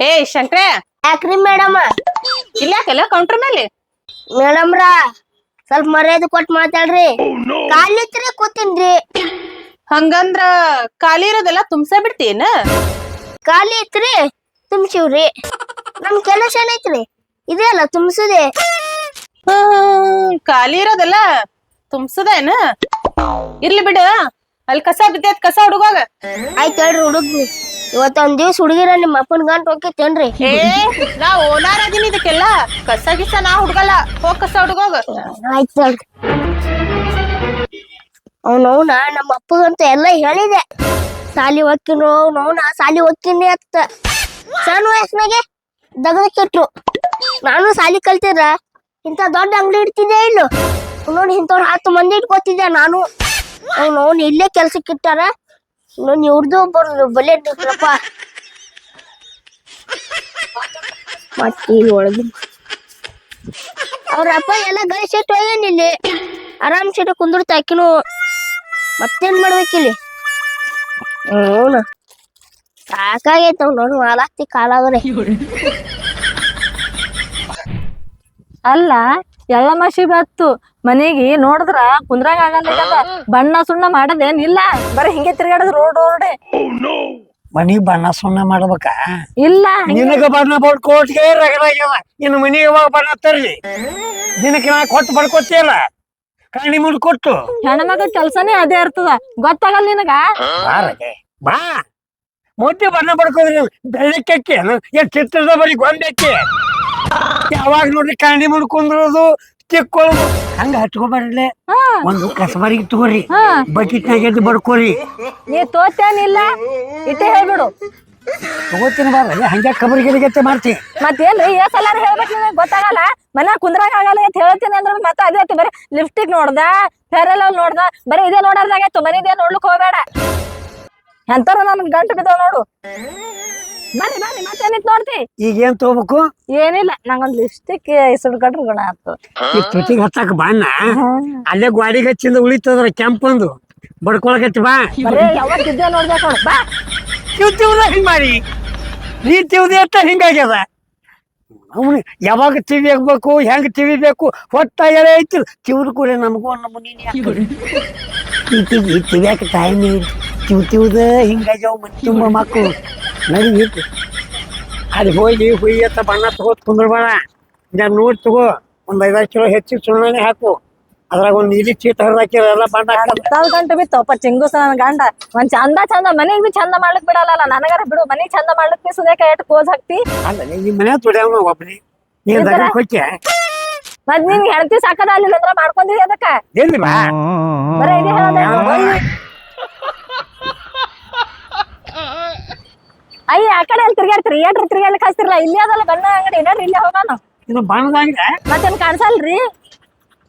ಏ ಶಂಕ್ರ. ಯಾಕ್ರಿ ಮೇಡಮ್? ಇಲ್ಲ ಯಾಕಲ್ಲ ಕೌಂಟರ್ ಮೇಲೆ. ಮೇಡಮ್ರ ಸ್ವಲ್ಪ ಮರ್ಯಾದೆ ಕೊಟ್ಟು ಮಾತಾಡ್ರಿ. ಕಾಲಿತ್ರಿ ಕೂತೀನ್ರಿ. ಹಂಗಂದ್ರ ಖಾಲಿ ಇರೋದೆಲ್ಲ ತುಂಬ್ಸ ಬಿಡ್ತೀನ ಖಾಲಿ ಐತ್ರಿ ತುಂಬ್ಸಿವ್ರಿ. ನಮ್ ಕೆಲಸ ಏನೈತ್ರಿ? ಇದೇ ಅಲ್ಲ ತುಂಬ್ಸುದೆ. ಖಾಲಿ ಇರೋದೆಲ್ಲ ತುಂಬಸುದೇನ? ಇರ್ಲಿ ಬಿಡು. ಅಲ್ಲಿ ಕಸ ಬಿದ್ದೈತ್ ಕಸ ಹುಡುಗೋಗ. ಆಯ್ತು ಹೇಳ್ರಿ ಹುಡುಗ್ರಿ. ಇವತ್ತ ಒಂದ್ ದಿವ್ಸ ಹುಡುಗಿರ ನಿಮ್ಮ ಅಪ್ಪನ ಗಂಟ್ ಹೋಗಿತ್ತೇನ್ರಿ? ಏ ನಾ ಓನಾರ್ ಅದೀನಿ ಇದಕ್ಕೆಲ್ಲ. ಕಸ ಗಿಸ ನಾ ಹುಡ್ಗಲ್ಲ. ಹೋಗ್ ಕಸ ಹುಡುಗೋಗ ಆಯ್ತು ಅವ್ನವ್ನ ನಮ್ಮ ಅಪ್ಪಗಂತ ಎಲ್ಲ ಹೇಳಿದೆ. ಸಾಲಿ ಹೋಗ್ತೀನಿ ಅವ್ನವ್ನ ಸಾಲಿ ಹೋಗ್ತೀನಿ ಅತ್ತ ಸಣ್ಣ ವಯಸ್ಸಿನಾಗೆ ದಗದಕ್ಕಿಟ್ರು ನಾನು ಸಾಲಿ ಕಲ್ತಿದ್ರ ಇಂಥ ದೊಡ್ಡ ಅಂಗಡಿ ಇಡ್ತಿದ್ದೆ ಇಲ್ಲು? ನೋಡಿ ಇಂಥವ್ರು ಹತ್ತು ಮಂದಿ ಇಟ್ಕೋತಿದ್ದೆ ನಾನು? ಅವ್ನವ್ನ ಇಲ್ಲೇ ಕೆಲ್ಸಕ್ಕೆ ಇನ್ನೊಂದು ಇವ್ರದ್ದು ಒಬ್ಬರು ಬಲೆ ಇಟ್ಟಿರ್ತಾರಪ್ಪ ಮತ್ತೆ ಒಳಗಿನ ಅವ್ರ ಅಪ್ಪ ಎಲ್ಲ ಗಳಿಸಿಟ್ಟು ಹೋಗ್ಯಾನ ಇಲ್ಲಿ. ಆರಾಮ್ ಸೀಟ ಕುಂದಿರ್ತ ಆಕಿನು. ಮತ್ತೇನ್ ಮಾಡ್ಬೇಕಿಲ್ಲಿ ಹ್ಞೂ ಸಾಕಾಗೈತವ್ ನೋಡು ಮಾಲಾಕ್ತಿ ಕಾಲಾಗ್ರೆ. ಅಲ್ಲ ಎಲ್ಲ ಮಸಿ ಬತ್ತು. ಮನೆಗೆ ನೋಡಿದ್ರ ಕುಂದ್ರಾಗ ಆಗಲ್ಲ ಬಣ್ಣ ಸುಣ್ಣ ಮಾಡದೇನಿಲ್ಲ. ಬರೀ ಹಿಂಗೆ ತಿರ್ಗಾಡದ್ ರೋಡ್ ರೋಡೆ. ಮನಿ ಬಣ್ಣ ಸುಣ್ಣ ಮಾಡ್ಬೇಕ? ಇಲ್ಲ. ನಿನಗ ಬಣ್ಣ ಬಡ್ಕೋಟ್ಗೆ ರಗಡಾಗ್ಯದ ಇನ್ನು ಮನಿಗೆ ಯಾವಾಗ ಬಣ್ಣ ತರ್ಲಿ? ದಿನಕ್ಕೆ ನಾ ಕೊಟ್ಟು ಬಡ್ಕೋತಿಯಲ್ಲ ಕಣ್ಣಿ ಮುಂದ್ ಕೊಟ್ಟು. ಹೆಣ್ಮಗ ಕೆಲ್ಸನೇ ಅದೇ ಇರ್ತದ. ಗೊತ್ತಾಗಲ್ಲ ನಿನಗ? ಬಾ. ಮೊದ್ಲು ಬಣ್ಣ ಬಡ್ಕೋದ್ರಿ ಬೆಳ್ಳಿಕ್ಕೆ ಏನ್ ಚಿತ್ರದ ಬರೀ ಗೊಂಬೆಕ್ಕೆ ಯಾವಾಗ ನೋಡ್ರಿ ಕಣ್ಣಿ ಮುಡ್ಕೊಂಡಿರೋದು ತಿಕ್ಕೊಳ್ಳೋದು. ಹಂಗ ಹಚ್ಕೊಬಾರ್ಲೆ ಒಂದು ಕಸಬರಿಗೆ ತಗೋರಿ. ಬಕೆಟ್ ನಾಗ ಎದ್ದು ಬಡ್ಕೋರಿ. ನೀ ತೋತೇನಿಲ್ಲ. ಇಟ್ಟೆ ಹೇಳ್ಬಿಡು. ತಗೋತೀನಿ ಬಾರ. ಹಂಗೆ ಕಬರಿ ಗಿರಿಗತ್ತೆ ಮಾಡ್ತೀನಿ ಮತ್ತೇನ್ರಿ ಸಲಾರ ಹೇಳ್ಬೇಕು ನಿಮಗೆ ಗೊತ್ತಾಗಲ್ಲ? ಮನ್ಯಾಗ ಕುಂದ್ರಾಗ ಆಗಲ್ಲ ಅಂತ ಹೇಳ್ತೀನಿ ಅಂದ್ರೆ ಮತ್ತೆ ಅದೇ ಆಯ್ತು. ಬರೀ ಲಿಪ್ಸ್ಟಿಕ್ ನೋಡ್ದ ಫೇರಲ್ ನೋಡ್ದ ಬರೀ ಇದೇ ನೋಡೋದಾಗಾಯ್ತು ಮನೆ ಇದೇ ನೋಡ್ಲಿಕ್ಕೆ ಹೋಗ್ಬೇಡ. ಎಂತಾರ ನನ್ ಗಂಟು ಬಿದ್ದಾವ ನೋಡು. ಬರ್ರಿ ಬರ್ರಿ ಮತ್ತೇನಿತ್ ನೋಡ್ತಿ? ಈಗ ಏನ್ ತಗೋಬೇಕು? ಏನಿಲ್ಲ ನಂಗೊಂದ್ ಲಿಪ್ಸ್ಟಿಕ್ ಸುಡ್ಕೊಂಡ್ರು ಗುಣ ಆತು ಈ ತುಟಿಗೆ ಹತ್ತಾಕ ಬಣ್ಣ ಅಲ್ಲೇ ಗ್ವಾಡಿಗೆ ಹಚ್ಚಿಂದ ಉಳಿತದ್ರ ಕೆಂಪಂದು ಬಡ್ಕೊಳಕತ್ತಿ ಬಾ. ಬರೀ ಯಾವತ್ತಿದ್ದೆ ನೋಡ್ಬೇಕು ನೋಡು ಬಾ. ಹಿಂಗ್ ಮಾಡಿ ನೀ ತಿವ್ದೆ ಅಂತ ಹಿಂಗಾಗ್ಯದ ಅವನು ಯಾವಾಗ ಟಿವಿ ಆಗ್ಬೇಕು ಹೆಂಗ್ ಟಿವಿ ಬೇಕು ಹೊಟ್ಟ ಎಳೆ ಐತಿ. ತಿವ್ರು ಕೂಡ ನಮಗೂ ನಮ್ಮ ಈ ಹಾಕಿ ಟೈಮ್ ತಿವ್ ತಿವ್ದ ಹಿಂಗಾಗ್ಯಾವ ಮನೆ ತುಂಬ ಮಕ್ಕಳು ನಡಿ ಇಟ್ಟು ಅಲ್ಲಿ ಹೋಗಿ ಹುಯಿ ಅಂತ ಬಣ್ಣ ತಗೋತ್ ಕುಂದ್ರಬೇಡ ಈಗ ನೋಡಿ ತಗೋ ಒಂದು ಐದಾರು ಕಿಲೋ ಹೆಚ್ಚು ಸುಣ್ಣನೆ ಹಾಕು. ಅದ್ರಾಗ ಒಂದ್ ನೀಲಿ ಚೀಟ್ ಹರಿದಾಕಿರ ಎಲ್ಲ ಬಣ್ಣ ತಾವ್ ಗಂಟು ಬಿತ್ತಪ್ಪ ಚಿಂಗುಸ ನನ್ ಗಂಡ. ಒಂದ್ ಚಂದ ಚಂದ ಮನೆಗ್ ಬಿ ಚಂದ ಮಾಡ್ಲಿಕ್ ಬಿಡಲ್ಲ ನನಗಾರ ಬಿಡು ಮನೆಗ್ ಚಂದ ಮಾಡ್ಲಿಕ್ ಬಿ ಸುದೇಕ ಎಟ್ ಕೋಸ್ ಹಾಕ್ತಿ? ಅಲ್ಲ ನಿಮ್ಮ ಮನೆ ತುಡಿಯವ ಒಬ್ಬನಿ ನೀನ್? ದಗಕ್ಕೆ ಹೋಗ್ಯ ಮತ್ ನಿನ್ ಹೆಂಡತಿ ಸಾಕದ ಅಲ್ಲಿ ಅಂದ್ರ ಮಾಡ್ಕೊಂಡಿರಿ ಅದಕ್ಕ? ಎಲ್ಲಿ ಬಾ? ಬರೀ ಇದೆ ಹೇಳೋದ ಅಯ್ಯ ಆ ಕಡೆ ಅಲ್ಲಿ ತಿರ್ಗಾಡ್ತೀರಿ ಏನ್ರಿ ತಿರ್ಗಾಡ್ಲಿಕ್ ಹಚ್ತಿರಲ್ಲ ಇಲ್ಲಿ ಅದಲ್ಲ ಬಣ್ಣ ಅಂಗಡಿ ನೋಡ್ರಿ ಇಲ್ಲಿ ಹೋಗಾನ? ಇದು ಬಣ್ಣದ ಅಂಗಡಿ ಮತ್ತೇನ್ ಕಾಣಿಸಲ್ರಿ?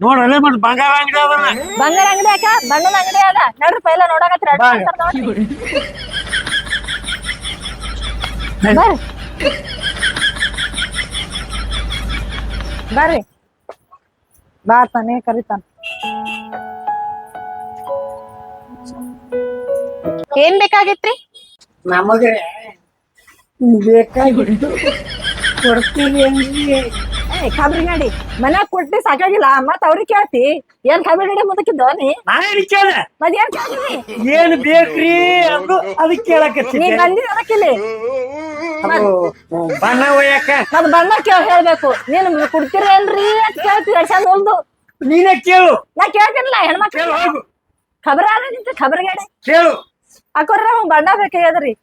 ನೋಡಲ್ಲ ಮತ್ತೆ ಬಂಗಾರ ಅಂಗಡಿ ಅದನ್ನ ಬಂಗಾರ ಅಂಗಡಿ ಯಾಕ? ಬಣ್ಣದ ಅಂಗಡಿ ಅದ. ನೋಡ್ರಿ ಪೈಲ. ಬರ್ರಿ. ಬರ್ರಿ. ಬಾರ್ತಾನೆ ಕರಿತಾನ. ಏನ್ ಬೇಕಾಗಿತ್ರಿ? ನಮಗೆ ಬೇಕಾಗಿತ್ತು. ಕೊಡ್ತೀವಿ ಅಂದ್ರಿ ಏ ಖಬರಿ ಗಾಡಿ ಮನ್ಯಾಗ ಕೊಟ್ಟಿ ಸಾಕಾಗಿಲ್ಲ. ಮತ್ ಅವ್ರಿಗೆ ಕೇಳ್ತಿ. ಏನ್ ಖಬರಿ ಗಾಡಿ ಮುದಕಿದ್ದ ನೀ? ನಾನು ಕೇಳ ಮತ್ ಏನ್ ಕೇಳ್ತೀನಿ ಏನ್ ಬೇಕ್ರಿ ಅದು ಅದಕ್ಕೆ ನೀ ಕೇಳಕತ್ತೀನಿ ಬಂದಿ ಅದಕ್ಕಿಲ್ಲಿ ಬಣ್ಣ ಒಯ್ಯಾಕ ಮತ್ ಬಣ್ಣ ಕೇಳ ಹೇಳ್ಬೇಕು. ನೀನ್ ಕುಡ್ತೀರೇನ್ರಿ ಅಂತ ಕೇಳ್ತಿ ಸಾವಿರದ ಹೊಲ್ದು. ನೀನೇ ಕೇಳು. ನಾ ಕೇಳ್ತೀನಿಲ್ಲ ಹೆಣ್ಮಕ್ಳು ಕೇಳು ಹೋಗು. ಖಬರ ನಿಂತ ಖಬರಿ ಗಾಡಿ. ಕೇಳು. ನಮ್ಗ್ ಬಣ್ಣ ಬೇಕಾಗ್ಯದ್ರಿ.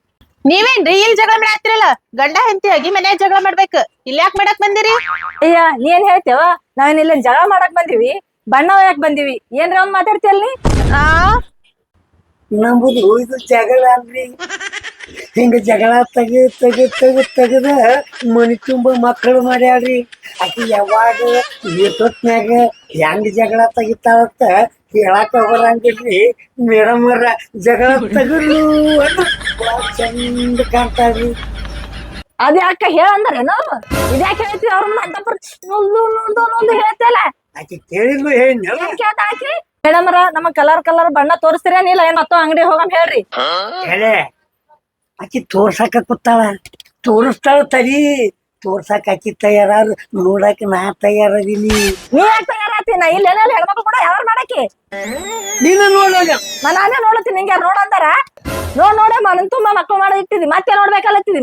ನೀವೇನ್ರಿ ಇಲ್ಲಿ ಜಗಳ ಮಾಡಾತಿರಲ್ಲ? ಗಂಡ ಹೆಂಡತಿ ಆಗಿ ಮನ್ಯಾಗ ಜಗಳ ಮಾಡ್ಬೇಕು. ಇಲ್ಲಿ ಯಾಕೆ ಮಾಡಕ್ ಬಂದಿರಿ? ಅಯ್ಯ ನೀ ಏನ್ ಹೇಳ್ತೇವ ನಾವೇನ್ ಇಲ್ಲ ಜಗಳ ಮಾಡಕ್ ಬಂದಿವಿ. ಬಣ್ಣ ಒಯ್ಯಾಕ್ ಬಂದಿವಿ? ಏನ್ರಿ ಅವ್ನ್ ಮಾತಾಡ್ತೀಯಲ್ ನೀ? ಆ? ನಂಬುದು ಇದು ಜಗಳ ಅಲ್ರಿ. ಹಿಂಗ ಜಗಳ ತೆಗೆ ತೆಗೆ ತೆಗೆ ತೆಗೆದ ಮನಿ ತುಂಬ ಮಕ್ಕಳು ಮಾಡ್ಯಾಳ್ರಿ. ಆಕಿ ಯಾವಾಗ ಎಷ್ಟೊತ್ನ್ಯಾಗ ಹೆಂಗ್ ಜಗಳ ತೆಗಿತಾಳಂತ ಹೇಳಾಕ ಬರಂಗಿಲ್ರಿ? ಮೇಡಮ್ ಅವ್ರ ಜಗಳ ತಗಲು ಅಂದ್ರೆ ಚಂದ ಕಾಣ್ತಾರ್ರಿ. ಅದ ಯಾಕ ಹೇಳಂದ್ರೇನು ಇದ್ಯಾಕೆ ಹೇಳ್ತಿ ಅವ್ರ ಮಂಟಪರ್ ನೊಂದು ಹೇಳ್ತಲ್ಲ ಆಕಿ ಕೇಳಿದ್ಲು ಏನ್ ಕೇಳ್ತಾ ಆಕಿ? ಮೇಡಮ್ರ ನಮ್ಮ ಕಲರ್ ಕಲರ್ ಬಣ್ಣ ತೋರಿಸ್ತೀರೇನಿಲ್ಲ ಏನ್ ಮತ್ತೋ ಅಂಗಡಿ ಹೋಗಮ್ ಹೇಳ್ರಿ. ಹೇಳೆ ಆಕಿ ತೋರ್ಸಕ ಕೂತಾಳ. ತೋರಿಸ್ತಾಳ ತಡಿ ತೋರ್ಸಕ್ ಆಕಿ ತಯಾರ ನೋಡಕ್ ನಾ ತಯಾರದೀನಿ. ನೀ ಯಾಕೆ ತಯಾರಾತಿ? ನಾ ಇಲ್ಲ ಹೆಣ್ಮಕ್ಳು ಕೂಡ ಯಾರು ಮಾಡಕ್ಕೆ ನೀನು ನೋಡೋಣ ನಾನೇ ನೋಡತ್ತೀನಿ ನಿಂಗೆ ಯಾರು ನೋಡಂತಾರ ನೋಡ್ ನೋಡೆ ಮನ ತುಂಬಾ ಮಕ್ಳು ಮಾಡೋದ್ ಇಟ್ಟಿದಿ ಮತ್ತೆ ನೋಡ್ಬೇಕಲ್ಲತ್ತಿದಿ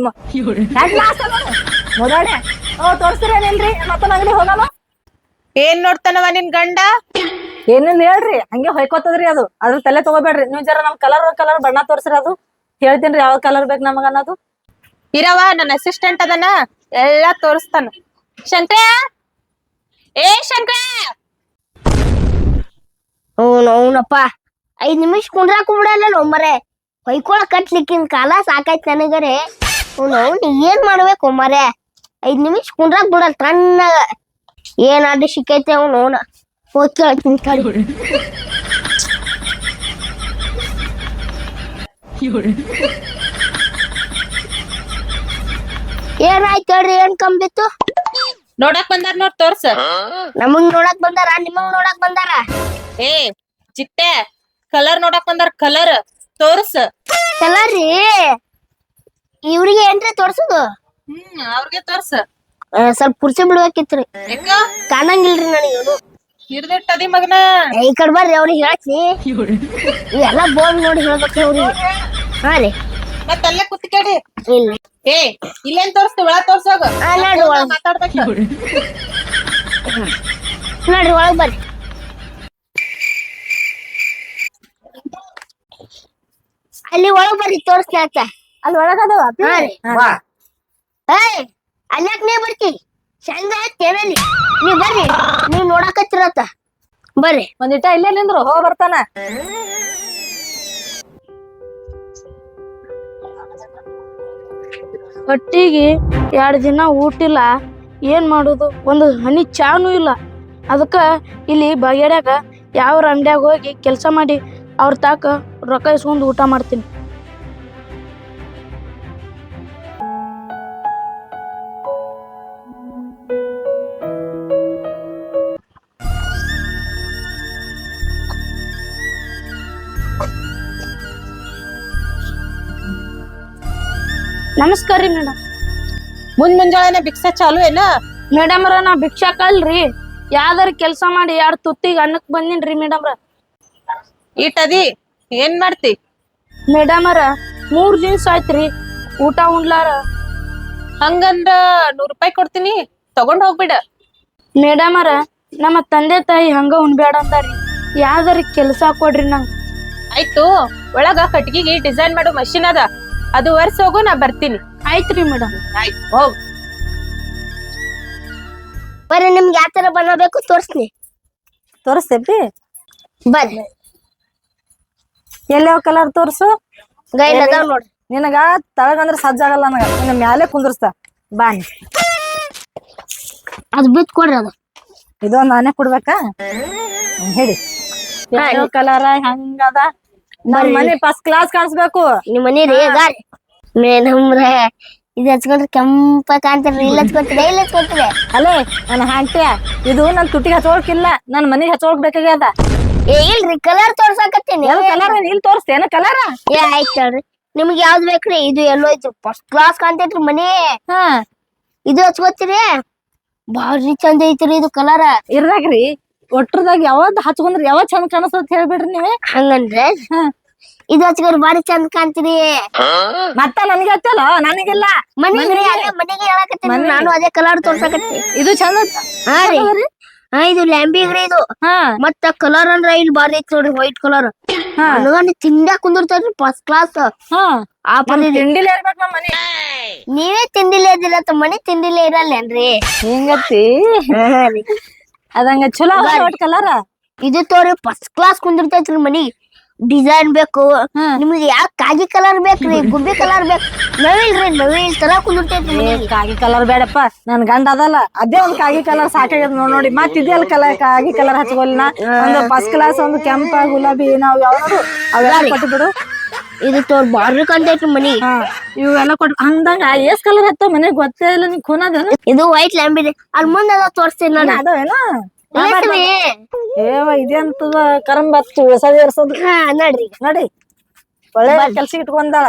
ನೋಡೋಣ ಓ ತೋರಿಸ್ತೀರೇನಿಲ್ರಿ ಮತ್ತೊಂದ್ ಅಂಗಡಿ ಹೋಗಮ್ಮ ಏನ್ ನೋಡ್ತಾನವ ನಿನ್ ಗಂಡ? ಏನಿಲ್ಲ ಹೇಳ್ರಿ? ಹಂಗೆ ಹೊಯ್ಕೋತದ್ರಿ ಅದು. ಅದ್ರ ತಲೆ ತಗೋಬೇಡ್ರಿ. ನೀವ್ ಜರ ನಮ್ ಕಲರ್ ಕಲರ್ ಬಣ್ಣ ತೋರ್ಸ್ರಿ ಅದು. ಹೇಳ್ತೀನ್ರಿ ಯಾವ ಕಲರ್ ಬೇಕು ನಮಗ ಅನ್ನೋದು. ಇರವ ನನ್ನ ಅಸಿಸ್ಟೆಂಟ್ ಅದನ. ಎಲ್ಲಾ ತೋರಿಸ್ತಾನ. ಶಂಕ್ರ? ಏ ಶಂಕ್ರ? ಅವ್ನು ಅವನಪ್ಪ ಐದ್ ನಿಮಿಷ ಕುಂಡ್ರಾಕ್ ಬಿಡಲ್ಲ ಮರೆ. ಹೊಯ್ಕೊಳ ಕಟ್ಲಿಕ್ಕಿನ ಕಾಲ ಸಾಕಾಯ್ತು ನನಗರೆ. ಅವ್ನು ಅವ್ನು ಏನ್ ಮಾಡ್ಬೇಕು ಮರೆ? ಐದ್ ನಿಮಿಷ ಕುಂಡ್ರಾಕ್ ಬಿಡಲ್ಲ ತಣ್ಣಗ. ಏನ್ ಅಡ್ಡ ಸಿಕ್ಕೈತೆ ಅವ್ನು ಅವನ. ಹೋಗಿ ಕೇಳ್ತೀನಿ ತಡಿ ಏನಾಯ್ತು ಹೇಳ್ರಿ ಏನ್ ಕಂಬಿತ್ತು ನೋಡಕ್ ಬಂದಾರ ನೋಡ್ ತೋರ್ಸ. ನಮಗ್ ನೋಡಕ್ ಬಂದಾರ ನಿಮಗ್ ನೋಡಕ್ ಬಂದಾರ? ಏ ಚಿಟ್ಟೆ ಕಲರ್ ನೋಡಕ್ ಬಂದಾರ ಕಲರ್ ತೋರ್ಸ. ರೀ? ಇವ್ರಿಗೆ ಏನ್ರಿ ತೋರ್ಸುದು? ಹ್ಮ್ ಅವ್ರಿಗೆ ತೋರ್ಸ. ಆ, ಸ್ವಲ್ಪ ಕುರ್ಚಿ ಬಿಡ್ಬೇಕಿತ್ರಿ. ಯಾಕ? ಕಾಣಂಗಿಲ್ರಿ ನನಗೆ ಇವ್ರು ಹಿಡ್ದಿಟ್ಟದಿ ಮಗನ. ಈ ಕಡೆ ಬರ್ರಿ ಅವ್ರಿಗೆ ಹೇಳ್ತೀನಿ ಇವೆಲ್ಲ ಬೋರ್ಡ್ ನೋಡಿ ಹೇಳ್ಬೇಕು ಅವ್ರಿಗೆ. ಹಾ ರೀ. ಮತ್ತ ಅಲ್ಲೇ ಕುತ್ಕೇಡಿ. ಇಲ್ಲ ಏ ಇಲ್ಲೇನ್ ತೋರ್ಸ್ತಿ ಒಳಗ್ ತೋರ್ಸೋಗ ನೋಡ್ರಿ ಒಳಗ್. ಮಾತಾಡ್ಬೇಕು. ನೋಡ್ರಿ ಒಳಗ್ ಬರ್ರಿ. ಅಲ್ಲಿ ಒಳಗ್ ಬರ್ರಿ ತೋರಿಸ್ತೀನಿ ಆತ ಅಲ್ಲಿ ಒಳಗದವ ಏಯ್ ಅಲ್ಯಾಕ್ ನೀ ಬರ್ತಿ ಶಂಗ ತೇನಲ್ಲಿ ನೀವ್ ಬರ್ರಿ ನೀವ್ ನೋಡಕತ್ತಿರತ್ತ ಬರ್ರಿ. ಒಂದಿಟ ಇಲ್ಲೇ ನಿಂದ್ರು ಹೋಗ ಬರ್ತಾನ. ಹೊಟ್ಟಿಗೆ ಎರಡು ದಿನ ಊಟಿಲ್ಲ ಏನು ಮಾಡೋದು? ಒಂದು ಹನಿ ಚಾನೂ ಇಲ್ಲ. ಅದಕ್ಕೆ ಇಲ್ಲಿ ಬಾಗೇಡ್ಯಾಗ ಯಾವ ಅಂಗಡ್ಯಾಗ ಹೋಗಿ ಕೆಲಸ ಮಾಡಿ ಅವ್ರ ತಾಕ ರೊಕ್ಕ ಇಸ್ಕೊಂಡು ಊಟ ಮಾಡ್ತೀನಿ. ನಮಸ್ಕಾರ ರೀ ಮೇಡಮ್. ಮುಂದ್ ಮುಂಜಾನೆ ಭಿಕ್ಷಾ ಚಾಲು ಏನ? ಮೇಡಮ್ರ ನಾ ಭಿಕ್ಷಾಕಲ್ರಿ ಯಾವ್ದಾರ ಕೆಲಸ ಮಾಡಿ ಎರಡು ತುತ್ತಿಗೆ ಅನ್ನಕ್ ಬಂದಿನ್ರಿ ಮೇಡಮ್ರ ಈಟದಿ ಏನ್ ಮಾಡ್ತಿ? ಮೇಡಮ್ ಅರ ಮೂರ್ ದಿವ್ಸ ಆಯ್ತ್ರಿ ಊಟ ಉಂಡ್ಲಾರ ಹಂಗಂದ್ರ ನೂರ್ ರೂಪಾಯಿ ಕೊಡ್ತೀನಿ ತಗೊಂಡ್ ಹೋಗ್ಬಿಡ. ಮೇಡಮರ ನಮ್ಮ ತಂದೆ ತಾಯಿ ಹಂಗ ಉಣ್ಬೇಡ ಅಂತಾರಿ ಯಾವ್ದಾರ ಕೆಲಸ ಕೊಡ್ರಿ ನಂಗೆ. ಆಯ್ತು ಒಳಗ ಕಟ್ಗಿಗೆ ಡಿಸೈನ್ ಮಾಡೋ ಮಷಿನ್ ಅದ. ಅದು ವರ್ಸ್ ಹೋಗು ನಾ ಬರ್ತೀನಿ. ಆಯ್ತ್ರಿ ಮೇಡಮ್. ಆಯ್ತು ಹೋಗ್. ಬರ್ರಿ ನಿಮ್ಗೆ ಯಾವ ತರ ಬಣ್ಣ ಬೇಕು ತೋರಿಸ್ತೀನಿ. ತೋರಿಸ್ತೇವಿ ಬರ್ರಿ ಎಲ್ಲಾವ ಕಲರ್ ತೋರ್ಸು? ಗೈಲ್ ಅದಾವ್ ನೋಡ್ರಿ. ನಿನಗ ತಳಗಂದ್ರ ಸಜ್ಜಾಗಲ್ಲ ನನಗ. ನಿನ್ನ ಮ್ಯಾಲೆ ಕುಂದ್ರಸ್ತ. ಬಾನಿ ಅದ್ ಬಿತ್ ಕೊಡ್ರಿ ಅದು. ಇದೊಂದ್ ನಾನೇ ಕೊಡ್ಬೇಕಾ? ಹ್ಮ್, ಹೇಳಿ. ಯಾವ ಕಲರ್ ಹೆಂಗದ? ನಮ್ ಮನೆ ಫಸ್ಟ್ ಕ್ಲಾಸ್ ಕಾಣಿಸ್ಬೇಕು. ನಿಮ್ ಮನೆ ರೀ ಗಾಡಿ? ಮೇ ನಮ್ರ ಇದು ಹಚ್ಕೊಂಡ್ರೆ ಕೆಂಪ ರೀ ಇಲ್ಲ ಹಚ್ಕೊತಿದೆ ಇಲ್ಲ ಹಚ್ಕೊತಿದೆ ಅಲೋ ನನ್ನ ಹಾಂಟ್ಯ ಇದು ನನ್ನ ತುಟಿಗೆ ಹಚ್ಕೊಳಕಿಲ್ಲ. ನನ್ ಮನಿಗೆ ಹಚ್ಕೊಳ್ಬೇಕಾಗ್ಯದ ಏ ಇಲ್ರಿ ಕಲರ್ ತೋರ್ಸಾಕತ್ತೀನಿ. ಯಾವ ಕಲರ್ ಇಲ್ಲಿ ತೋರಿಸ್ತೇನ ಕಲರ್ ಏ ಆಯ್ತು ಹೇಳ್ರಿ ನಿಮ್ಗೆ ಯಾವ್ದು ಬೇಕ್ರಿ? ಇದು ಎಲ್ಲೋ ಐತ್ರಿ ಫಸ್ಟ್ ಕ್ಲಾಸ್ ಕಾಣ್ತೈತ್ರಿ ಮನೆ. ಹಾ. ಇದು ಹಚ್ಕೊತೀರಿ? ಭಾರಿ ಚಂದ ಐತ್ರಿ ಇದು ಕಲರ್ ಇರ್ದಾಗ್ರಿ ಒಟ್ರದಾಗ ಯಾವ್ದ್ ಹಚ್ಕೊಂಡ್ರ ಯಾವದ್ ಚಂದ ಕಾಣಿಸ್ತದ ಹೇಳ್ಬಿಡ್ರಿ ನೀವೇ. ಹಂಗಂದ್ರೆ ಹಾ. ಇದು ಹಚ್ಕೊಂಡ್ರ ಬಾರಿ ಚಂದ ಕಾಣ್ತೀರಿ ಮತ್ತ ನನಗೆ ಹಚ್ಚಲ್ಲ ನನಗಿಲ್ಲ. ಮನಿಗೆ ಅದೇ ಮನಿಗೆ ಹೇಳಕತ್ತೀನಿ ನಾನು ಅದೇ ಕಲರ್ ತೋರ್ಸಾಕತ್ತೀನಿ. ಇದು ಚಂದ ಹಾ ರೀ. ಹಾ ಇದು ಲ್ಯಾಂಬಿ ಇದು. ಹಾ. ಮತ್ತ ಕಲರ್ ಅಂದ್ರ ಇಲ್ಲಿ ಬಾರಿ ಐತಿ ನೋಡ್ರಿ ವೈಟ್ ಕಲರ್ ತಿಂಡ್ಯಾಕ ಕುಂದಿರ್ತಾರ್ರಿ ಫಸ್ಟ್ ಕ್ಲಾಸ್ ಆ ಪರಿ ತಿಂಡಿಲಿ ಇರ್ಬೇಕು ನಮ್ಮ ಮನಿ. ನೀವೇ ತಿಂಡಿಲೇ ಇದ್ದಿಲ್ಲ ಮನಿ ತಿಂಡಿಲೇ ಇರಲ್ಲೇನ್ರಿ? ಅದಂಗ ಚಲೋ ಒಟ್ ಕಲರ್. ಇದು ತೋರಿ ಫಸ್ಟ್ ಕ್ಲಾಸ್ ಕುಂದಿರ್ತೈತ್ರಿ ಮನಿ. ಡಿಸೈನ್ ಬೇಕು. ನಿಮ್ಗೆ ಯಾವ ಕಾಗಿ ಕಲರ್ ಬೇಕ್ರಿ? ಗುಬ್ಬಿ ಕಲರ್ ಬೇಕು. ನವಿಲ್ರಿ ನವಿಲ್ ತರ ಕುಂದಿರ್ತೈತ್ರಿ ಮನಿ. ಕಾಗಿ ಕಲರ್ ಬೇಡಪ್ಪ. ನನ್ ಗಂಡ ಅದಲ್ಲ. ಅದೇ ಒಂದ್ ಕಾಗಿ ಕಲರ್ ಸಾಕಾಗ್ಯದ ನೋಡ್ ನೋಡಿ. ಮತ್ ಇದೆಯಲ್ಲ ಕಲರ್ ಕಾಗಿ ಕಲರ್ ಹಚ್ಕೊಲ್ನ. ಒಂದು ಫಸ್ಟ್ ಕ್ಲಾಸ್ ಒಂದು ಕೆಂಪ ಗುಲಾಬಿ ನಾವ್ ಯಾವ್ದು ಅವೆಲ್ಲ ಕೊಟ್ಟು ಬಿಡು ಇದು ತೋರ್ ಬಾರ್ರಿ ಕಾಣ್ತೈತ್ರಿ ಮನಿ. ಹಾ ಇವೆಲ್ಲ ಕೊಟ್ ಹಂಗ ಎಷ್ಟ್ ಕಲರ್ ಹತ್ತ ಮನೆಗ್ ಗೊತ್ತೇ ಇಲ್ಲ ನೀ ಖೂನದೇನ ಇದು ವೈಟ್ ಲ್ಯಾಂಬ್ ಇದೆ. ಅಲ್ಲಿ ಮುಂದೆ ಅದ ತೋರಿಸ್ತೀನಿ ನೋಡಿ ಅದಾವೇನ. ಏವ ಇದೆಂತದ ಕರಂಬತ್ತು ಉಳ್ಸೋದ್ ಏರ್ಸೋದ್ ಹಾ ನಡ್ರಿ ನಡಿ. ಒಳ್ಳೆ ಕೆಲ್ಸ ಇಟ್ಕೊಂಡಾಳ.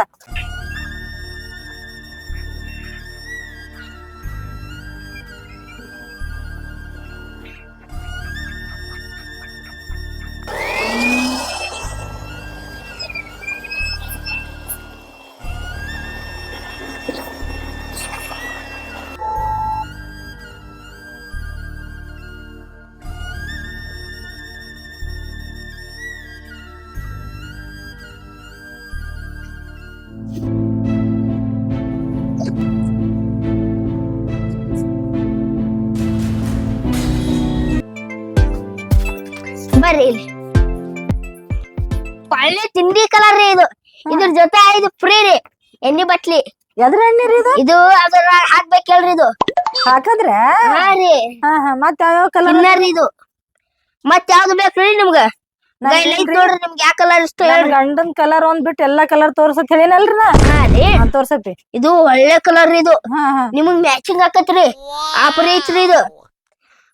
ಬರ್ರಿ ಇಲ್ಲಿ. ತಿಂಡಿ ಕಲರ್ ರೀ ಇದು. ಇದ್ರ ಜೊತೆ ಇದು ಫ್ರೀ ರೀ ಎಣ್ಣೆ ಬಟ್ಲಿ. ಎದ್ರ ಇದು? ಇದು ಅದ್ರ ಹಾಕ್ಬೇಕು ಹೇಳ್ರಿ ಇದು. ಹಾಕದ್ರೆ? ಹಾ ರೀ. ಹಾ ಹಾ ಮತ್ತ ಯಾವ ಕಲರ್ ತಿನ್ನರಿ ಇದು. ಮತ್ ಯಾವ್ದು ಬೇಕ್ರಿ ನಿಮ್ಗ? ಗೈಲ್ ಐತ್ ನೋಡ್ರಿ ನಿಮ್ಗೆ ಯಾವ ಕಲರ್ ಇಷ್ಟ ಹೇಳಿ ಹೇಳ್ರಿ. ಗಂಡನ್ ಕಲರ್ ಒಂದ್ ಬಿಟ್ಟು ಎಲ್ಲಾ ಕಲರ್ ತೋರ್ಸತ್ ಹೇಳಿನಲ್ರಿ ನಾ? ಹಾ ರೀ. ಹಾ, ತೋರ್ಸಪ್ಪಿ ಇದು ಒಳ್ಳೆ ಕಲರ್ ಇದು. ಹಾ ಹಾ. ನಿಮಗ್ ಮ್ಯಾಚಿಂಗ್ ಆಕತ್ರಿ. ಆಪರ್ ಐತ್ರಿ ಇದು.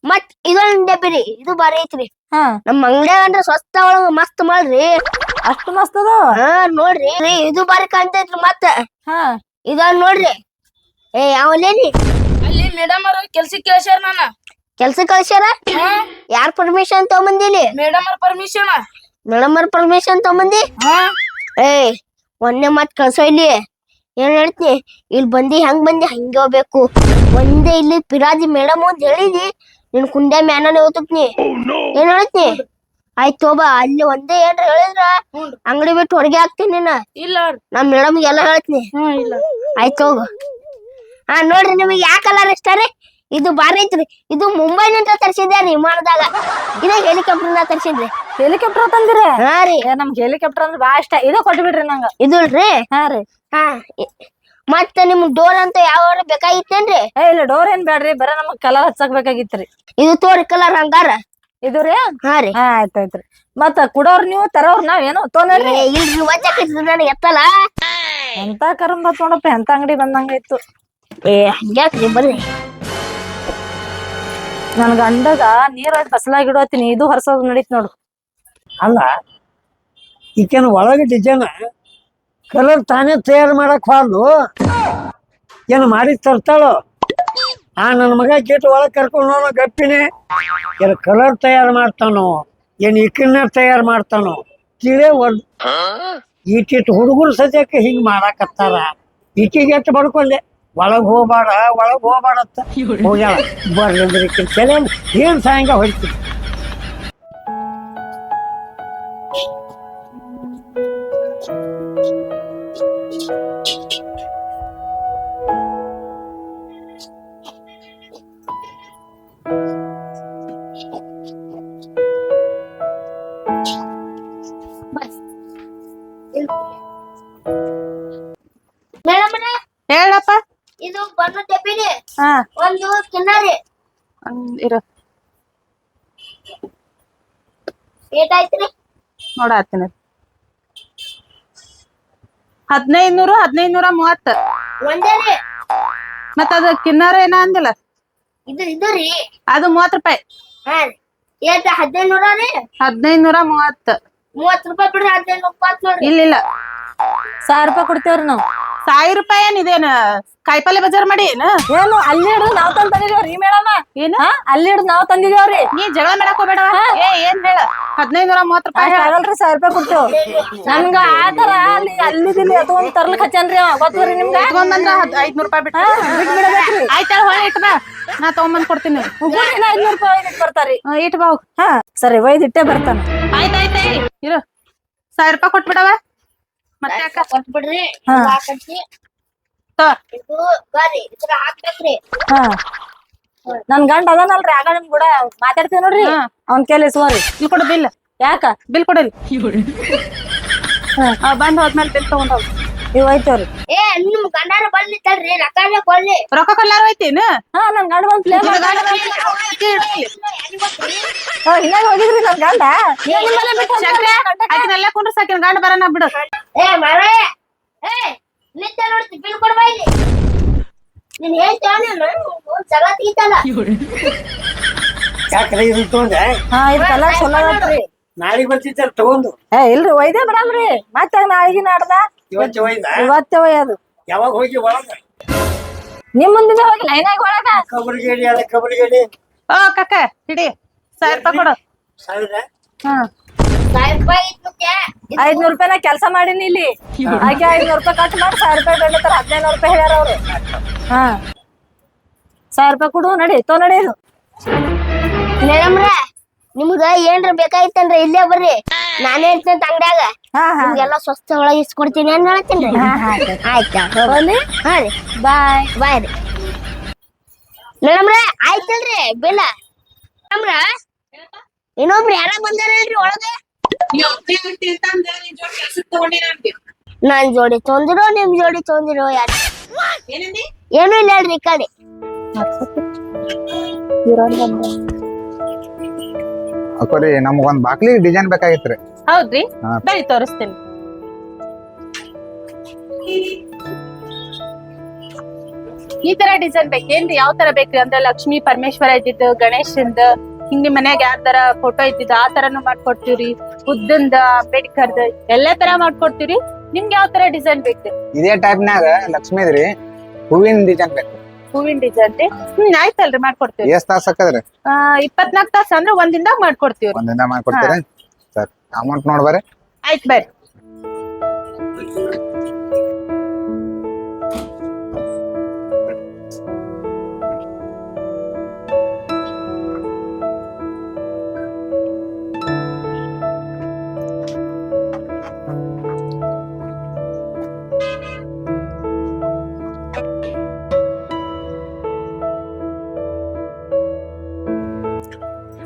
ಮತ್ ಇದೊಂದ್ ಡಬ್ಬಿ ರೀ. ಇದು ಬಾರಿ ಐತ್ರಿ. ಹಾ. ನಮ್ ಅಂಗಡಿ ಅಂದ್ರೆ ಸ್ವಸ್ಥ ಒಳಗ ಮಸ್ತ್ ಮಾಡ್ರಿ. ಅಷ್ಟು ಮಸ್ತ್ ಅದ ಹಾ ನೋಡ್ರಿ. ರೀ, ಇದು ಬಾರಿ ಕಾಣ್ತೈತ್ರಿ ಮತ್ತ. ಹಾ. ಇದೊಂದ್ ನೋಡ್ರಿ. ಏ ಅವನೇನಿ ಅಲ್ಲಿ ಮೇಡಮ್ ಅವ್ರ ಕೆಲ್ಸಕ್ಕೆ ಕೇಳ್ಸ್ಯಾರ ನಾನ. ಕೆಲ್ಸ ಕಳ್ಸ್ಯಾರ? ಯಾರ್ ಪರ್ಮಿಷನ್ ತಗೊಂಬಂದಿಲಿ ಮೇಡಮ್ ಅವ್ರ ಪರ್ಮಿಷನ್ ಮೇಡಮ್ ಅವ್ರ ಪರ್ಮಿಷನ್ ತಗೊಂಬಂದಿ? ಏ ಒಂದೇ ಮಾತ್ ಕಳ್ಸೋ ಇಲ್ಲಿ. ಏನ್ ಹೇಳ್ತೀನಿ ಇಲ್ಲಿ ಬಂದಿ ಹೆಂಗ್ ಬಂದಿ ಹಂಗೆ ಹೋಗ್ಬೇಕು. ಒಂದೇ ಇಲ್ಲಿ ಪಿರಾದಿ ಮೇಡಮ್ ಅಂತ ಹೇಳಿದಿ. ನಿನ್ ಕುಂಡೆ ಮ್ಯಾನನೇ ಓದ್ತೀನಿ ಏನ್ ಹೇಳ್ತೀನಿ? ಆಯ್ತು ಬಾ ಅಲ್ಲಿ ಒಂದೇ ಏನ್ರ ಹೇಳಿದ್ರ ಅಂಗಡಿ ಬಿಟ್ಟು ಹೊರಗೆ ಹಾಕ್ತೀನಿ ನೀನ ಇಲ್ಲ ನಮ್ ಮೇಡಮ್ ಎಲ್ಲ ಹೇಳ್ತೀನಿ. ಆಯ್ತು ಹೋಗು ಹಾ ನೋಡ್ರಿ ನಿಮಗೆ ಯಾವ ಕಲರ್ ಇಷ್ಟ ರೀ? ಇದು ಬಾರಿ ಐತ್ರಿ. ಇದು ಮುಂಬೈನಿಂದ ತರ್ಸಿದ್ಯಾ ರೀ ವಿಮಾನದಾಗ? ಹೆಲಿಕಾಪ್ಟರ್ ಹೆಲಿಕಾಪ್ಟರ್ನ ತರ್ಸಿದ್ರಿ. ಹೆಲಿಕಾಪ್ಟರ್ ತಂದಿರಿ? ಹಾ ರೀ. ನಮ್ಗೆ ಹೆಲಿಕಾಪ್ಟರ್ ಅಂದ್ರೆ ಬಾಳ ಇಷ್ಟ. ಇದು ಕೊಟ್ಬಿಡ್ರಿ ನಂಗ. ಇದು ರೀ ಹಾ ರೀ. ಹಾ ಮತ್ತ ನಿಮ್ ಡೋರ್ ಅಂತ ಯಾವ ಬೇಕಾಗಿತ್ತೇನ್ರಿ? ಏ ಇಲ್ಲ ಡೋರ್ ಏನ್ ಬೇಡ್ರಿ ಬರ ನಮಗ್ ಕಲರ್ ಹಚ್ಚಕ್ ಬೇಕಾಗಿತ್ರಿ. ಇದು ತೋರಿ ಕಲರ್ ಹಂಗಾರ. ಇದು ರೀ? ಹಾ ರೀ. ಹಾ ಆಯ್ತಾಯ್ತ್ರಿ ಮತ್ತ ಕುಡೋರ್ ನೀವು ತರೋರ್ ನಾವ್ ಏನೋ ತೊಗೊಂಡ್ರಿ ಇಲ್ರಿ ನನಗೆ ಎತ್ತಲ್ಲ. ಎಂತ ಕರಂಬ ನೋಡಪ್ಪ ಎಂತ ಅಂಗಡಿ ಬಂದಂಗ ಇತ್ತು ಏ ಹಂಗ್ಯಾಕ್ರಿ ಬರ್ರಿ. ನನ್ ಗಂಡಗ ನೀರ್ ಫಸಲಾಗಿ ಇಡೋತೀನಿ ಇದು ಹೊರಸೋದ್ ನಡೀತ್ ನೋಡು. ಅಲ್ಲ ಈಕೆನ ಒಳಗೆ ಡಿಸೈನ್ ಕಲರ್ ತಾನೇ ತಯಾರು ಮಾಡಕ್ ಬಾರ್ದು ಏನು ಮಾಡಿ ತರ್ತಾಳೋ? ಆ ನನ್ನ ಮಗ ಗೇಟ್ ಒಳಗೆ ಕರ್ಕೊಂಡು ಹೋಗೋ ಗಪ್ಪಿನೇ. ಏನು ಕಲರ್ ತಯಾರು ಮಾಡ್ತಾನೋ? ಏನು ಇಕ್ಕನ್ನ ತಯಾರು ಮಾಡ್ತಾನೋ? ತಿಳೇ ಒಂದು ಈಟಿಟ್ಟು ಹುಡುಗರು ಸದ್ಯಕ್ಕೆ ಹಿಂಗೆ ಮಾಡಾಕತ್ತಾರ. ಈಟಿಗೆ ಎಷ್ಟು ಬಡ್ಕೊಂಡೆ. ಒಳಗೆ ಹೋಗ್ಬೇಡ ಒಳಗೆ ಹೋಗ್ಬೇಡ ಅಂತ ಹೋಗ್ಯಾಳ ಬರ್ಲಿಂದ್ರೆ ಈಕಿನ್ ತಲೆ ಏನು ಸಾಯಂಗ ಹೊಡಿತೀನಿ ಏಟಾಯ್ತ್ರಿ ನೋಡಾತೀನಿ ಹದಿನೈದು ನೂರು ಹದಿನೈದು ನೂರ ಮೂವತ್ತ. ಒಂದೇ ರೀ ಮತ್ತ ಅದು ಕಿನ್ನರ ಏನ ಅಂದಿಲ್ಲ. ಇದು ಇದು ರೀ. ಅದು ಮೂವತ್ ರೂಪಾಯಿ. ಹಾ ರೀ. ಏಟ್ ಹದಿನೈದು ನೂರ ರೀ? ಹದಿನೈದು ನೂರ ಮೂವತ್ತ. ಮೂವತ್ತು ರೂಪಾಯಿ ಬಿಡ್ರಿ ಹದಿನೈದು ರೂಪಾಯಿ ಇಲ್ಲ ಇಲ್ಲ. ಸಾವಿರ ರೂಪಾಯಿ ಕೊಡ್ತೇವ್ರಿ ನಾವು. ಸಾವಿರ ರೂಪಾಯಿ ಏನ್ ಇದೇನ? ಕಾಯಿಪಲ್ಲೆ ಬಜಾರ್ ಮಾಡಿ ಏನ? ಏನು ಅಲ್ಲಿ ಹಿಡಿದು ನಾವ್ ತಂದ್ ತಂದಿದೇವ್ರಿ ಮೇಡಮ್ ಏನ? ಅಲ್ಲಿ ಹಿಡಿದು ನಾವ್ ತಂದಿದೇವ್ರಿ. ನೀ ಜಗಳ ಮಾಡಕ್ ಹೋಗ್ಬೇಡ ಏ ಏನ್ ಹೇಳ? ಹದಿನೈದು ನೂರ ಮೂವತ್ ರೂಪಾಯಿ ಹೇಳಲ್ರಿ ಸಾವಿರ ರೂಪಾಯಿ ಕೊಡ್ತೇವ್. ನಮ್ಗ ಆತರ ಅಲ್ಲಿ ಅಲ್ಲಿ ಇಲ್ಲಿ ಅದೊಂದ್ ತರ್ಲಿಕ್ ಹಚ್ಚನ್ರಿ ಅವ. ಗೊತ್ತದ್ರಿ ನಿಮ್ಗ? ಬಂದ್ರ ಐದ್ನೂರ್ ರೂಪಾಯಿ ಬಿಟ್ಟು. ಬಿಟ್ ಆಯ್ತಾಳ ಆಯ್ತ ಹೊಳೆ ಇಟ್ ಬಾ. ನಾ ತಗೊಂಬಂದ್ ಕೊಡ್ತೀನಿ. ಐದ್ನೂರ್ ರೂಪಾಯಿ ಒಯ್ದಿಟ್ ಬರ್ತಾರಿ. ಹಾ, ಇಟ್ ಬಾ ಹಾ ಸರಿ ಒಯ್ದಿಟ್ಟೆ ಬರ್ತಾನ. ಆಯ್ತಾಯ್ತಾಯ್ ಇರು. ಸಾವಿರ ರೂಪಾಯಿ ಕೊಟ್ಬಿಡವ? ಮತ್ತೆ ಅಕ್ಕ ಕೊಟ್ಬಿಡ್ರಿ ಹಾ. ಹಾಕಿ. ತಗೋ. ಇದು ಬರ್ರಿ ಇದ್ರ ಹಾಕ್ಬೇಕ್ರಿ. ಹಾ. ನನ್ ಗಂಡ ಅದನಲ್ರಿ ಆಗ ನಿಮ್ ಕೂಡ ಮಾತಾಡ್ತೇವ್ ನೋಡ್ರಿ. ಹಾ. ಅವ್ನ್ ಕೇಳಿ ಸುಮಾರಿ ಇಲ್ಲಿ ಕೊಡು ಬಿಲ್. ಯಾಕ? ಬಿಲ್ ಕೊಡಲಿ ಬಂದ್ ಹೋದ್ಮೇಲೆ ಬಿಲ್ ತಗೊಂಡ್ ಹೋಗ್. ಇವ್ ಒಯ್ತೇವ್ರಿ ಏ ನಿಮ್ ಗಂಡಾರ ಬರ್ಲಿ ತಡ್ರಿ ರೊಕ್ಕನೇ ಕೊಡ್ಲಿ ರೊಕ್ಕ ಐತೇನ ಹಾ ನನ್ ಗಂಡ ಬಂದ್ ಪ್ಲೇ ಹೋಗಿದ್ರಿ ನನ್ ಗಂಡ. ಆಕಿನೆಲ್ಲ ಕುಂದ್ರ ಸಾಕಿನ ಗಂಡ. ಬರನ ಬಿಡು. ಏ ಮರ ಏ ನಿಂತ ನೋಡ್ತಿ ಬಿಲ್ ಕೊಡ್ಬಾ ಇಲ್ಲಿ. ನೀನ್ ಹೇಳ್ತೇವ ನೀನು? ಒಂದ್ ಸಲ ತೊಗೊಂಡೆ? ಹಾ ಚಲೋ ನಾಳೆಗೆ ಬರ್ತಿದ್ದೆ ತಗೊಂಡು. ಏ ಇಲ್ರಿ ಒಯ್ದೇ ಬರಾಮ್ರಿ ಮತ್ತೆ ನಾಳಿಗೆ ನಾಡ್ದ? ಇವತ್ತು ಒಯ್ಯೋದು ಯಾವಾಗ ಹೋಗಿ ಒಳಗ? ನಿಮ್ ಮುಂದಿನ ಹೋಗಿ ಲೈನಾಗ ಒಳಗ. ಅದ ಅಲ್ಲ ಗೇಡಿ. ಓ ಕಕ್ಕ ಹಿಡಿ. ಸಾವಿರ ರೂಪಾಯಿ ಕೊಡು ಸಾವಿರ ಹಾ. ಐದ್ನೂರ್ ರೂಪಾಯಿ ನಾ ಕೆಲಸ ಮಾಡೀನಿ ಇಲ್ಲಿ. ಹಾಗೆ ಐದ್ನೂರ್ ರೂಪಾಯಿ ಕಟ್ ಮಾಡಿ ಸಾವಿರ ರೂಪಾಯಿ ಬೇಡತ್ತಾರ ಹದಿನೈದು ರೂಪಾಯಿ ಹೇಳ್ಯಾರ ಅವ್ರು. ಹಾ. ಸಾವಿರ ರೂಪಾಯಿ ಕೊಡು ನಡಿ ತೋ ನಡಿ ಇದು. ಮೇಡಮ್ರ ನಿಮ್ಗ ಏನ್ರ ಬೇಕಾಗಿತ್ತಂದ್ರ ಇಲ್ಲೇ ಬರ್ರಿ. ನಾನೇ ಇರ್ತೇನೆ ಅಂಗಡ್ಯಾಗ ಹಾ ಹಾ. ನಿಮ್ಗೆಲ್ಲ ಸ್ವಸ್ಥ ಒಳಗೆ ಇಸ್ಕೊಡ್ತೀನಿ ಅಂತ ಹೇಳ್ತೀನಿ ಆಯ್ತಾ ಹೋಗ್ಲಿ? ಹಾ ರೀ. ಬಾಯ್. ಬಾಯ್ ರೀ. ಮೇಡಮ್ರೆ ಆಯ್ತಲ್ರಿ? ಬಿಲ್ಲ. ಮೇಡಮ್ರ ಇನ್ನೊಬ್ರು ಯಾರ ಬಂದಾರಲ್ರಿ ಒಳಗೆ? ನಾನ್ ಜೋಡಿ ತೊಂದಿರೋ ನಿಮ್ ಜೋಡಿ ತೊಂದಿರೋ ಯಾರು? ಏನು ಇಲ್ಲ ಹೇಳ್ರಿ ಈ ಕಡೆ. ಅಕ್ಕೋರಿ ಒಂದು ಬಾಕ್ಲಿ ಡಿಸೈನ್ ಬೇಕಾಗಿತ್ರಿ. ಹೌದ್ರಿ? ಹಾ. ಬರೀ ತೋರಿಸ್ತೀನಿ. ಈ ತರ ಡಿಸೈನ್ ಬೇಕೇನ್ರಿ? ಯಾವ ತರ ಬೇಕ್ರಿ? ಅಂದ್ರೆ ಲಕ್ಷ್ಮಿ ಪರಮೇಶ್ವರ ಇದ್ದಿದ್ದು ಗಣೇಶಂದ ಹಿಂಗ್ ನಿಮ್ ಮನ್ಯಾಗ ಯಾವ ತರ ಫೋಟೋ ಇದ್ದಿದ್ದು ಆ ತರನು ಮಾಡ್ಕೊಡ್ತೀವ್ರಿ. ಉದ್ದಂದ ಅಂಬೇಡ್ಕರ್ದ ಎಲ್ಲಾ ತರ ಮಾಡ್ಕೊಡ್ತೀವ್ರಿ. ನಿಮ್ಗೆ ಯಾವ ತರ ಡಿಸೈನ್ ಬೇಕ್ರಿ? ಇದೇ ಟೈಪ್ನಾಗ ಲಕ್ಷ್ಮಿದ್ರಿ ಹೂವಿನ ಡಿಸೈನ್ ಬೇಕು. ಹೂವಿನ ಡಿಸೈನ್ ರೀ ಹ್ಮ್ ಆಯ್ತಲ್ರಿ ಮಾಡ್ಕೊಡ್ತೀವಿ ಎಷ್ಟ್ ತಾಸ ಹಾಕದ್ರಿ? ಆ ಇಪ್ಪತ್ನಾಲ್ಕು ತಾಸ ಅಂದ್ರೆ ಒಂದಿಂದಾಗ ಮಾಡ್ಕೊಡ್ತೀವ್ರಿ. ಒಂದಿಂದ ಮಾಡ್ಕೊಡ್ತೀರಿ? ಸರ್ ಅಮೌಂಟ್ ನೋಡ್ಬರಿ ಆಯ್ತ್ ಬರ್ರಿ.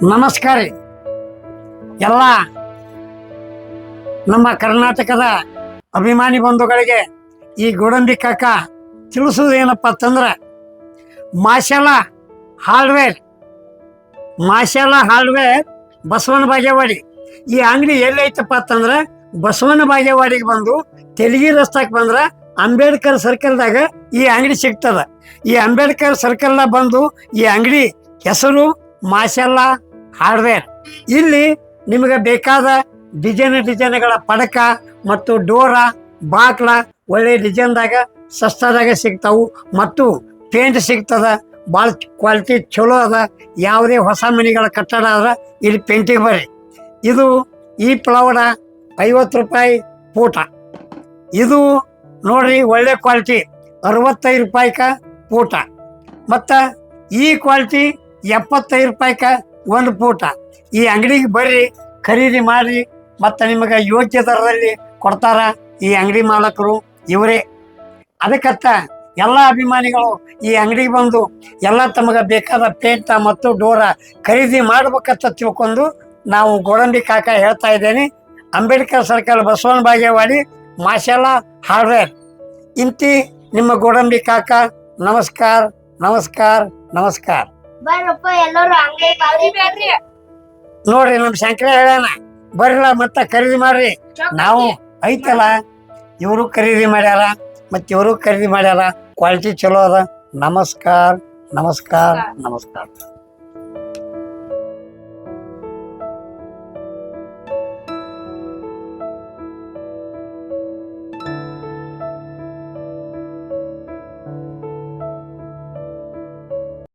ನಮಸ್ಕಾರ ಎಲ್ಲ ನಮ್ಮ ಕರ್ನಾಟಕದ ಅಭಿಮಾನಿ ಬಂಧುಗಳಿಗೆ ಈ ಗೋಡಂಬಿ ಕಾಕ ತಿಳಿಸೋದೇನಪ್ಪ ಅಂತಂದ್ರೆ, ಮಾಶಾಲ ಹಾರ್ಡ್ವೇರ್ ಮಾಶಾಲ ಹಾರ್ಡ್ವೇರ್ ಬಸವನ ಬಾಗೇವಾಡಿ. ಈ ಅಂಗಡಿ ಎಲ್ಲೈತಪ್ಪ ಅಂತಂದ್ರೆ, ಬಸವನ ಬಾಗೇವಾಡಿಗೆ ಬಂದು ತೆಲಗಿ ರಸ್ತಾಕ್ ಬಂದ್ರೆ ಅಂಬೇಡ್ಕರ್ ಸರ್ಕಲ್ದಾಗ ಈ ಅಂಗಡಿ ಸಿಗ್ತದೆ. ಈ ಅಂಬೇಡ್ಕರ್ ಸರ್ಕಲ್ನಾಗ ಬಂದು ಈ ಅಂಗಡಿ ಹೆಸರು ಮಾಶಾಲ ಹಾರ್ಡ್ವೇರ್. ಇಲ್ಲಿ ನಿಮಗೆ ಬೇಕಾದ ಡಿಸೈನ್ ಡಿಸೈನ್ಗಳ ಪಡಕ ಮತ್ತು ಡೋರ ಬಾಕ್ಲ ಒಳ್ಳೆ ಡಿಸೈನ್ದಾಗ ಸಸ್ತಾದಾಗ ಸಿಗ್ತಾವು ಮತ್ತು ಪೇಂಟ್ ಸಿಗ್ತದ ಭಾಳ ಕ್ವಾಲಿಟಿ ಚಲೋ ಅದ, ಯಾವುದೇ ಹೊಸ ಮನೆಗಳ ಕಟ್ಟಡ ಆದ್ರೆ ಇಲ್ಲಿ ಪೇಂಟಿಂಗ್ ಬರ್ರಿ. ಇದು ಈ ಪ್ಲವಡ ಐವತ್ತು ರೂಪಾಯಿ ಪೂಟ. ಇದು ನೋಡ್ರಿ ಒಳ್ಳೆ ಕ್ವಾಲಿಟಿ, ಅರವತ್ತೈದು ರೂಪಾಯಿಕ ಪೂಟ. ಮತ್ತು ಈ ಕ್ವಾಲಿಟಿ ಎಪ್ಪತ್ತೈದು ರೂಪಾಯಿಕ ಒಂದು ಪೂಟ. ಈ ಅಂಗಡಿಗೆ ಬರ್ರಿ, ಖರೀದಿ ಮಾಡಿ ಮತ್ತು ನಿಮಗೆ ಯೋಗ್ಯ ದರದಲ್ಲಿ ಕೊಡ್ತಾರ ಈ ಅಂಗಡಿ ಮಾಲಕರು ಇವರೇ. ಅದಕ್ಕತ್ತ ಎಲ್ಲ ಅಭಿಮಾನಿಗಳು ಈ ಅಂಗಡಿಗೆ ಬಂದು ಎಲ್ಲ ತಮಗೆ ಬೇಕಾದ ಪೇಂಟ ಮತ್ತು ಡೋರ ಖರೀದಿ ಮಾಡ್ಬೇಕಂತ ತಿಳ್ಕೊಂಡು ನಾವು ಗೋಡಂಬಿ ಕಾಕ ಹೇಳ್ತಾ ಇದ್ದೇನೆ. Ambedkar circle Basavana Bagewadi, ಮಾಶಾಲ hardware. ಇಂತಿ ನಿಮ್ಮ ಗೋಡಂಬಿ ಕಾಕ, ನಮಸ್ಕಾರ ನಮಸ್ಕಾರ ನಮಸ್ಕಾರ. ಬರ್ರಪ್ಪ ಎಲ್ಲರೂ ಹಂಗೆ ನೋಡ್ರಿ ನಮ್ ಶಂಕರ ಹೇಳ್ಯಾನ. ಬರ್ರಲ್ಲ ಮತ್ತ ಖರೀದಿ ಮಾಡ್ರಿ. ನಾವು ಐತಲ್ಲ ಇವರು ಖರೀದಿ ಮಾಡ್ಯಾರ ಮತ್ ಇವರು ಖರೀದಿ ಮಾಡ್ಯಾರ. ಕ್ವಾಲಿಟಿ ಚಲೋ ಅದ. ನಮಸ್ಕಾರ ನಮಸ್ಕಾರ. ನಮಸ್ಕಾರ.